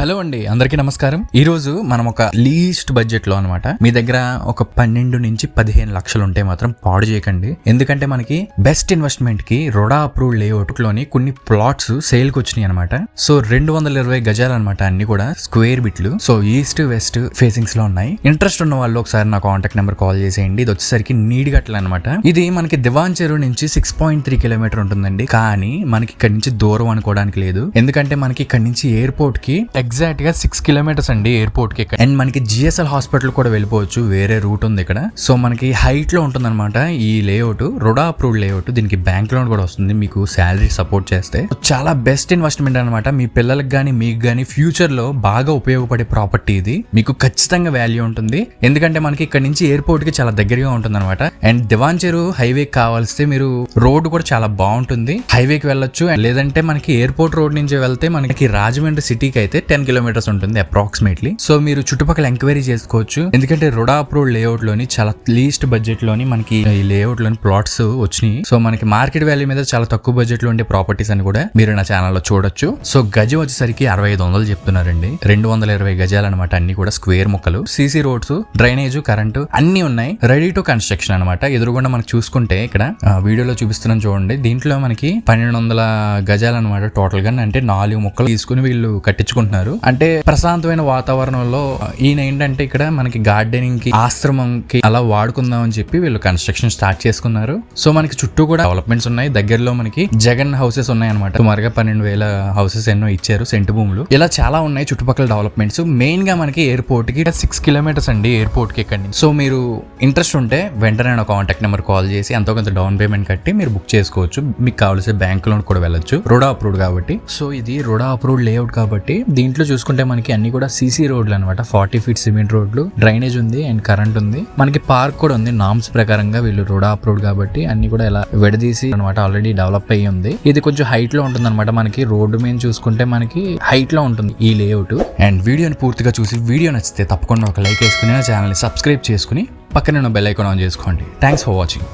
Hello అండి అందరికీ నమస్కారం. ఈ రోజు మనం ఒక లీస్ట్ బడ్జెట్లో అనమాట మీ దగ్గర ఒక పన్నెండు నుంచి పదిహేను లక్షలు ఉంటే మాత్రం పాడు చేయకండి. ఎందుకంటే మనకి బెస్ట్ ఇన్వెస్ట్మెంట్కి రొడా అప్రూవ్ లేఅవుట్లోని కొన్ని ప్లాట్స్ సేల్కి వచ్చినాయి అనమాట సో రెండు వందల ఇరవై గజాలు అనమాట అన్ని కూడా స్క్వేర్ బిట్లు సో ఈస్ట్ వెస్ట్ ఫేసింగ్స్లో ఉన్నాయి. ఇంట్రెస్ట్ ఉన్న వాళ్ళు ఒకసారి నా కాంటాక్ట్ నెంబర్ కాల్ చేసేయండి. ఇది వచ్చేసరికి నీడిగట్ల అనమాట ఇది మనకి దివాన్ చెరువు నుంచి సిక్స్ పాయింట్ త్రీ కిలోమీటర్ ఉంటుందండి. కానీ మనకి ఇక్కడ నుంచి దూరం అనుకోవడానికి లేదు. ఎందుకంటే మనకి ఇక్కడ నుంచి ఎయిర్పోర్ట్కి ఎగ్జాక్ట్గా సిక్స్ కిలోమీటర్స్ అండి ఎయిర్పోర్ట్కి అండ్ మనకి జిఎస్ఎల్ హాస్పిటల్ కూడా వెళ్ళిపోవచ్చు వేరే రూట్ ఉంది ఇక్కడ. సో మనకి హైట్లో ఈ లేఅవుట్ రుడా అప్రూవ్డ్ లేఅవుట్. దీనికి బ్యాంక్ లోన్ కూడా వస్తుంది మీకు శాలరీ సపోర్ట్ చేస్తే. చాలా బెస్ట్ ఇన్వెస్ట్మెంట్ అనమాట మీ పిల్లలకు కానీ మీకు కానీ ఫ్యూచర్లో బాగా ఉపయోగపడే ప్రాపర్టీ ఇది. మీకు ఖచ్చితంగా వాల్యూ ఉంటుంది. ఎందుకంటే మనకి ఇక్కడ నుంచి ఎయిర్పోర్ట్కి చాలా దగ్గరగా ఉంటుంది అనమాట అండ్ దివాన్ హైవే కావాల్సి మీరు రోడ్ కూడా చాలా బాగుంటుంది. హైవేకి వెళ్ళొచ్చు. అండ్ లేదంటే మనకి ఎయిర్పోర్ట్ రోడ్ నుంచి వెళ్తే మనకి రాజమండ్రి సిటీకి అయితే టెన్ కిలోమీటర్స్ ఉంటుంది అప్రాక్సిమేట్లీ సో మీరు చుట్టుపక్కల ఎంక్వైరీ చేసుకోవచ్చు. ఎందుకంటే రుడా అప్రూవ్డ్ లేఅవుట్లోని చాలా లీస్ట్ బడ్జెట్లోని మనకి ఈ లేఅవుట్లోని ప్లాట్స్ వచ్చినాయి. సో మనకి మార్కెట్ వాల్యూ మీద చాలా తక్కువ బడ్జెట్లో ఉండే ప్రాపర్టీస్ అని కూడా మీరు నా ఛానల్లో చూడొచ్చు. సో గజం వచ్చేసరికి అరవై ఐదు వందలు చెప్తున్నారండి. రెండు వందల ఇరవై గజాలు అనమాట అన్ని కూడా స్క్వేర్ ముక్కలు. సీసీ రోడ్స్ డ్రైనేజ్ కరెంటు అన్ని ఉన్నాయి. రెడీ టు కన్స్ట్రక్షన్ అనమాట ఎదురుగుండా మనకు చూసుకుంటే ఇక్కడ వీడియోలో చూపిస్తున్నాం చూడండి. దీంట్లో మనకి పన్నెండు వందల గజాలు అనమాట టోటల్గా అంటే నాలుగు ముక్కలు తీసుకుని వీళ్ళు కట్టించుకుంటున్నారు. అంటే ప్రశాంతమైన వాతావరణంలో ఈయన ఏంటంటే ఇక్కడ మనకి గార్డెనింగ్కి ఆశ్రమం కి అలా వాడుకుందాం అని చెప్పి వీళ్ళు కన్స్ట్రక్షన్ స్టార్ట్ చేసుకున్నారు. సో మనకి చుట్టూ కూడా డెవలప్మెంట్స్ ఉన్నాయి. దగ్గరలో మనకి జగన్ హౌసెస్ ఉన్నాయి అనమాట సుమారుగా పన్నెండు వేల హౌసెస్ ఎన్నో ఇచ్చారు సెంటు భూములు. ఇలా చాలా ఉన్నాయి చుట్టుపక్కల డెవలప్మెంట్స్. మెయిన్గా మనకి ఎయిర్పోర్ట్కి సిక్స్ కిలోమీటర్స్ అండి ఎయిర్పోర్ట్కి ఇక్కడ సో మీరు ఇంట్రెస్ట్ ఉంటే వెంటనే నా కాంటాక్ట్ నెంబర్ కాల్ చేసి ఎంతో కొంత డౌన్ పేమెంట్ కట్టి మీరు బుక్ చేసుకోవచ్చు. మీకు కావాల్సిన బ్యాంక్ లోన్ కూడా వెళ్ళొచ్చు. రోడా అప్రూవ్డ్ కాబట్టి. సో ఇది రోడా అప్రూవ్డ్ లేఅవుట్ కాబట్టి దీంట్లో చూసుకుంటే మనకి అన్ని కూడా సీసీ రోడ్లు అనమాట ఫార్టీ ఫీట్ సిమెంట్ రోడ్లు డ్రైనేజ్ ఉంది అండ్ కరెంట్ ఉంది. మనకి పార్క్ కూడా ఉంది నామ్స్ ప్రకారంగా వీళ్ళు రోడా అప్రూవ్డ్ కాబట్టి అన్ని కూడా ఇలా విడదీసి అనమాట ఆల్రెడీ డెవలప్ అయ్యి ఉంది. ఇది కొంచెం హైట్లో ఉంటుంది అనమాట మనకి. రోడ్డు మీద చూసుకుంటే మనకి హైట్లో ఉంటుంది ఈ లేఅవుట్ అండ్ వీడియోని పూర్తిగా చూసి వీడియో నచ్చితే తప్పకుండా ఒక లైక్ వేసుకుని ఛానల్ ఛానల్ని సబ్స్క్రైబ్ చేసుకుని పక్కన బెల్ ఐకాన్ ఆన్ చేసుకోండి. Thanks for watching